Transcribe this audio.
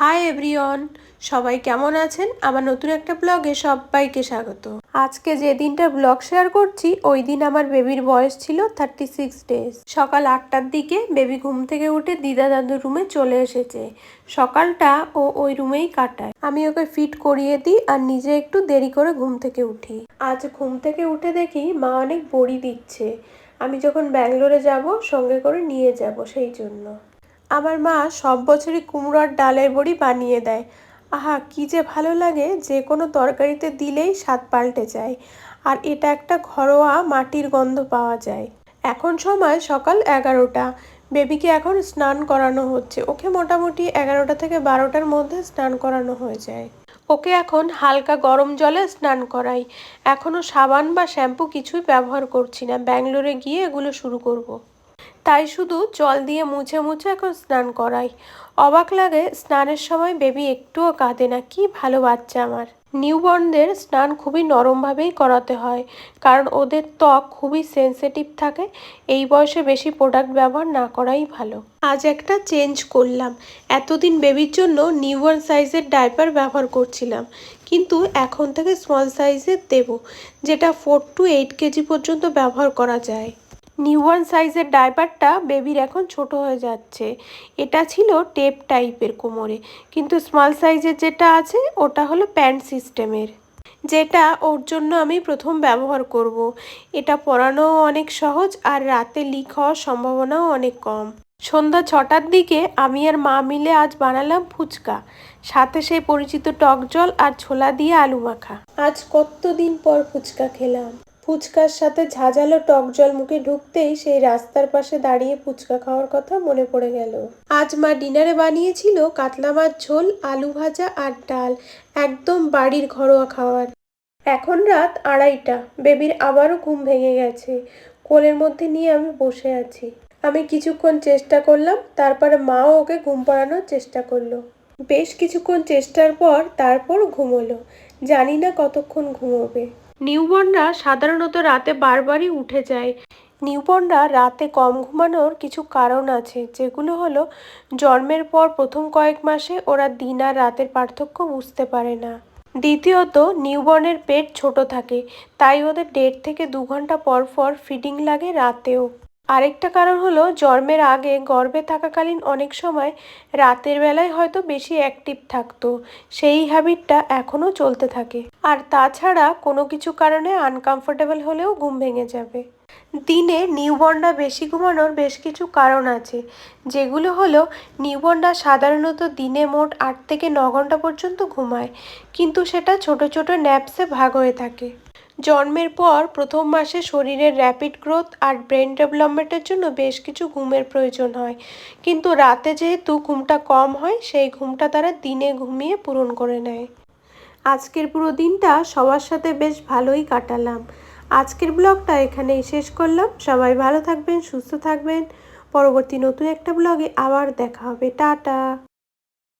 Hi everyone সবাই কেমন আছেন? আমার নতুন একটা ব্লগে সবাইকে স্বাগত। আজকে যে দিনটা ব্লগ শেয়ার করছি, ওই দিন আমার বেবির বয়স ছিল থার্টি সিক্স ডেজ সকাল আটটার দিকে বেবি ঘুম থেকে উঠে দিদা দাদুর রুমে চলে এসেছে। সকালটা ও ওই রুমেই কাটায়। আমি ওকে ফিট করিয়ে দিই আর নিজে একটু দেরি করে ঘুম থেকে উঠি। আজ ঘুম থেকে উঠে দেখি মা অনেক বড়ি দিচ্ছে। আমি যখন ব্যাঙ্গালোরে যাব, সঙ্গে করে নিয়ে যাব সেই জন্য। আমার মা সব বছরই কুমড়োর ডালের বড়ি বানিয়ে দেয়। আহা, কি যে ভালো লাগে, যে কোনো তরকারিতে দিলেই স্বাদ পাল্টে যায়। আর এটা একটা ঘরোয়া মাটির গন্ধ পাওয়া যায়। এখন সময় সকাল এগারোটা। বেবিকে এখন স্নান করানো হচ্ছে। ওকে মোটামুটি এগারোটা থেকে বারোটার মধ্যে স্নান করানো হয়ে যায়। ওকে এখন হালকা গরম জলে স্নান করাই। এখনও সাবান বা শ্যাম্পু কিছুই ব্যবহার করছি না। ব্যাঙ্গালোরে গিয়ে এগুলো শুরু করব। তাই শুধু জল দিয়ে মুছে মুছে এখন স্নান করাই। অবাক লাগে, স্নানের সময় বেবি একটুও কাঁদে না, কি ভালো বাচ্চা আমার। নিউবর্নদের স্নান খুবই নরমভাবেই করাতে হয়, কারণ ওদের ত্বক খুবই সেন্সিটিভ থাকে, এই বয়সে বেশি প্রোডাক্ট ব্যবহার না করাই ভালো। আজ একটা চেঞ্জ করলাম, এতদিন বেবির জন্য নিউবর্ন সাইজের ডাইপার ব্যবহার করছিলাম, কিন্তু এখন থেকে স্মল সাইজের দেব, যেটা ফোর টু এইট কেজি পর্যন্ত ব্যবহার করা যায়। নিউবর্ন সাইজের ডাইপারটা বেবির এখন ছোট হয়ে যাচ্ছে। এটা ছিল টেপ টাইপের কোমরে। কিন্তু স্মল সাইজের যেটা আছে, ওটা হলো প্যান্ট সিস্টেমের। যেটা ওর জন্য আমি প্রথম ব্যবহার করব। এটা পরানোও অনেক সহজ আর রাতে লিক হওয়ার সম্ভাবনাও অনেক কম। সন্ধ্যা ছটার দিকে আমি আর মা মিলে আজ বানালাম ফুচকা। সাথে সেই পরিচিত টক জল আর ছোলা দিয়ে আলু মাখা। আজ কতদিন পর ফুচকা খেলাম। ফুচকার সাথে ঝাঁঝালো টক জল মুখে ঢুকতেই সেই রাস্তার পাশে দাঁড়িয়ে ফুচকা খাওয়ার কথা মনে পড়ে গেল। আজ মা ডিনারে বানিয়েছিল কাতলা মাছ ঝোল, আলু ভাজা আর ডাল, একদম বাড়ির ঘরোয়া খাওয়ার। এখন রাত আড়াইটা, বেবির আবারও ঘুম ভেঙে গেছে। কোলের মধ্যে নিয়ে আমি বসে আছি। আমি কিছুক্ষণ চেষ্টা করলাম, তারপরে মাও ওকে ঘুম পাড়ানোর চেষ্টা করল। বেশ কিছুক্ষণ চেষ্টার পর তারপর ঘুমোলো। জানি না কতক্ষণ ঘুমোবে। নিউবর্নরা সাধারণত রাতে বারবারই উঠে যায়। নিউবর্নরা রাতে কম ঘুমানোর কিছু কারণ আছে, যেগুলো হলো জন্মের পর প্রথম কয়েক মাসে ওরা দিন আর রাতের পার্থক্য বুঝতে পারে না। দ্বিতীয়ত নিউবর্নের পেট ছোট থাকে, তাই ওদের দেড় থেকে দু ঘণ্টা পর পর ফিডিং লাগে রাতেও। আরেকটা কারণ হলো, জন্মের আগে গর্ভে থাকাকালীন অনেক সময় রাতের বেলায় হয়তো বেশি অ্যাক্টিভ থাকতো। সেই হ্যাবিটটা এখনও চলতে থাকে। আর তাছাড়া কোনো কিছু কারণে আনকমফোর্টেবল হলেও ঘুম ভেঙে যাবে। দিনে নিউবর্নরা বেশি ঘুমানোর বেশ কিছু কারণ আছে, যেগুলো হলো নিউবর্নরা সাধারণত দিনে মোট আট থেকে ন ঘণ্টা পর্যন্ত ঘুমায়, কিন্তু সেটা ছোট ছোট ন্যাপসে ভাগ হয়ে থাকে। জন্মের পর প্রথম মাসে শরীরের র্যাপিড গ্রোথ আর ব্রেন ডেভেলপমেন্টের জন্য বেশ কিছু ঘুমের প্রয়োজন হয়। কিন্তু রাতে যেহেতু ঘুমটা কম হয়, সেই ঘুমটা তারা দিনে ঘুমিয়ে পূরণ করে নেয়। আজকের পুরো দিনটা সবার সাথে বেশ ভালোই কাটালাম। আজকের ব্লগটা এখানেই শেষ করলাম। সবাই ভালো থাকবেন, সুস্থ থাকবেন। পরবর্তী নতুন একটা ব্লগে আবার দেখা হবে। টাটা!